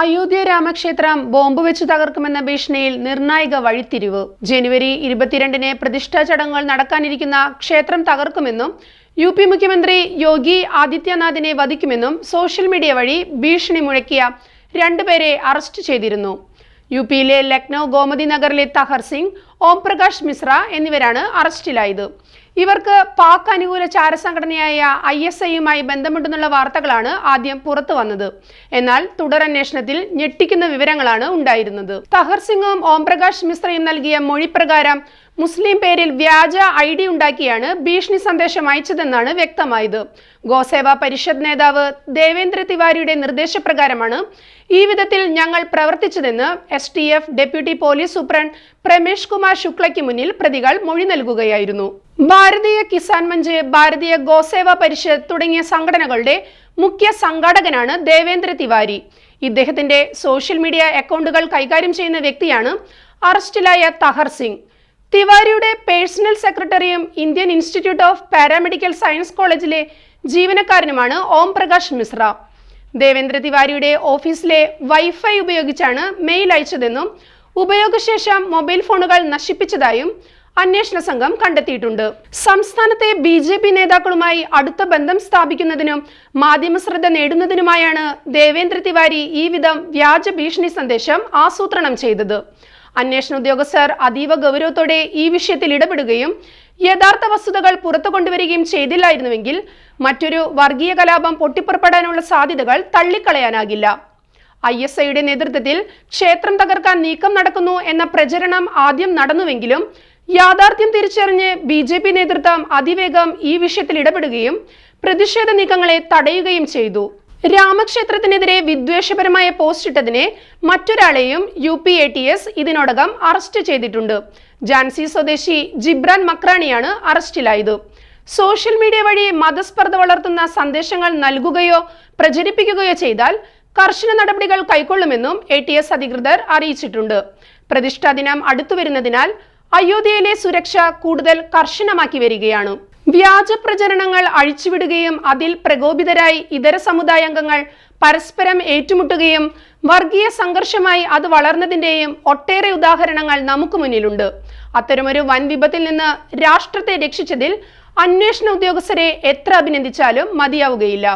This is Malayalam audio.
അയോധ്യ രാമക്ഷേത്രം ബോംബ് വെച്ച് തകർക്കുമെന്ന ഭീഷണിയിൽ നിർണായക വഴിത്തിരിവ്. ജനുവരി ഇരുപത്തിരണ്ടിന് പ്രതിഷ്ഠാ ചടങ്ങുകൾ നടക്കാനിരിക്കുന്ന ക്ഷേത്രം തകർക്കുമെന്നും യു പി മുഖ്യമന്ത്രി യോഗി ആദിത്യനാഥിനെ വധിക്കുമെന്നും സോഷ്യൽ മീഡിയ വഴി ഭീഷണി മുഴക്കിയ രണ്ടുപേരെ അറസ്റ്റ് ചെയ്തിരുന്നു. യു പിയിലെ ലക്നൗ ഗോമതി നഗറിലെ തഹർ സിംഗ് ഓം പ്രകാശ് മിശ്ര എന്നിവരാണ് അറസ്റ്റിലായത്. ഇവർക്ക് പാക് അനുകൂല ചാരസംഘടനയായ ഐ എസ് ഐയുമായി ബന്ധമുണ്ടെന്നുള്ള വാർത്തകളാണ് ആദ്യം പുറത്തു വന്നത്. എന്നാൽ തുടരന്വേഷണത്തിൽ ഞെട്ടിക്കുന്ന വിവരങ്ങളാണ് ഉണ്ടായിരുന്നത്. തഹർ സിംഗും ഓംപ്രകാശ് മിശ്രയും നൽകിയ മൊഴി പ്രകാരം മുസ്ലിം പേരിൽ വ്യാജ ഐ ഡി ഉണ്ടാക്കിയാണ് ഭീഷണി സന്ദേശം അയച്ചതെന്നാണ് വ്യക്തമായത്. ഗോസേവ പരിഷത്ത് നേതാവ് ദേവേന്ദ്ര തിവാരിയുടെ നിർദ്ദേശപ്രകാരമാണ് ഈ വിധത്തിൽ ഞങ്ങൾ പ്രവർത്തിച്ചതെന്ന് S T F deputy police superintendent Pramesh Kumar ശുക്ലയ്ക്ക് മുന്നിൽ പ്രതികൾ മൊഴി നൽകുകയായിരുന്നു. ഭാരതീയ കിസാൻ മഞ്ച് ഭാരതീയ ഗോസേവ പരിഷത്ത് തുടങ്ങിയ സംഘടനകളുടെ മുഖ്യ സംഘാടകനാണ് ദേവേന്ദ്ര തിവാരി. ഇദ്ദേഹത്തിന്റെ സോഷ്യൽ മീഡിയ അക്കൗണ്ടുകൾ കൈകാര്യം ചെയ്യുന്ന വ്യക്തിയാണ് അറസ്റ്റിലായ തഹർ സിംഗ്. തിവാരിയുടെ പേഴ്സണൽ സെക്രട്ടറിയും Indian institute of paramedical science കോളേജിലെ ജീവനക്കാരനുമാണ് ഓം പ്രകാശ് മിശ്ര. ദേവേന്ദ്ര തിവാരിയുടെ ഓഫീസിലെ വൈഫൈ ഉപയോഗിച്ചാണ് മെയിൽ അയച്ചതെന്നും ഉപയോഗശേഷം മൊബൈൽ ഫോണുകൾ നശിപ്പിച്ചതായും അന്വേഷണ സംഘം കണ്ടെത്തിയിട്ടുണ്ട്. സംസ്ഥാനത്തെ ബി ജെ പി നേതാക്കളുമായി അടുത്ത ബന്ധം സ്ഥാപിക്കുന്നതിനും മാധ്യമശ്രദ്ധ നേടുന്നതിനുമായാണ് ദേവേന്ദ്ര തിവാരി ഈ വിധം വ്യാജ ഭീഷണി സന്ദേശം ആസൂത്രണം ചെയ്തത്. അന്വേഷണ ഉദ്യോഗസ്ഥർ അതീവ ഗൗരവത്തോടെ ഈ വിഷയത്തിൽ ഇടപെടുകയും യഥാർത്ഥ വസ്തുതകൾ പുറത്തു കൊണ്ടുവരികയും ചെയ്തില്ലായിരുന്നുവെങ്കിൽ മറ്റൊരു വർഗീയ കലാപം പൊട്ടിപ്പുറപ്പെടാനുള്ള സാധ്യതകൾ തള്ളിക്കളയാനാകില്ല. ഐ എസ് ഐയുടെ നേതൃത്വത്തിൽ ക്ഷേത്രം തകർക്കാൻ നീക്കം നടക്കുന്നു എന്ന പ്രചരണം ആദ്യം നടന്നുവെങ്കിലും യാഥാർത്ഥ്യം തിരിച്ചറിഞ്ഞ് ബി ജെ പി നേതൃത്വം അതിവേഗം ഈ വിഷയത്തിൽ ഇടപെടുകയും പ്രതിഷേധ നീക്കങ്ങളെ തടയുകയും ചെയ്തു. രാമക്ഷേത്രത്തിനെതിരെ വിദ്വേഷപരമായ പോസ്റ്റ് ഇട്ടതിനെ മറ്റൊരാളെയും U P A T S ഇതിനോടകം അറസ്റ്റ് ചെയ്തിട്ടുണ്ട്. ജാൻസി സ്വദേശി ജിബ്രാൻ മക്രാണിയാണ് അറസ്റ്റിലായത്. സോഷ്യൽ മീഡിയ വഴി മതസ്പർദ്ധ വളർത്തുന്ന സന്ദേശങ്ങൾ നൽകുകയോ പ്രചരിപ്പിക്കുകയോ ചെയ്താൽ കർശന നടപടികൾ കൈക്കൊള്ളുമെന്നും എ ടി എസ് അധികൃതർ അറിയിച്ചിട്ടുണ്ട്. പ്രതിഷ്ഠാ ദിനം വരുന്നതിനാൽ അയോധ്യയിലെ സുരക്ഷ കൂടുതൽ കർശനമാക്കി വരികയാണ്. വ്യാജ പ്രചരണങ്ങൾ അഴിച്ചുവിടുകയും അതിൽ പ്രകോപിതരായി ഇതര സമുദായാംഗങ്ങൾ പരസ്പരം ഏറ്റുമുട്ടുകയും വർഗീയ സംഘർഷമായി അത് വളർന്നതിന്റെയും ഒട്ടേറെ ഉദാഹരണങ്ങൾ നമുക്ക് മുന്നിലുണ്ട്. അത്തരമൊരു വൻ വിപത്തിൽ നിന്ന് രാഷ്ട്രത്തെ രക്ഷിച്ചതിൽ അന്വേഷണ ഉദ്യോഗസ്ഥരെ എത്ര അഭിനന്ദിച്ചാലും മതിയാവുകയില്ല.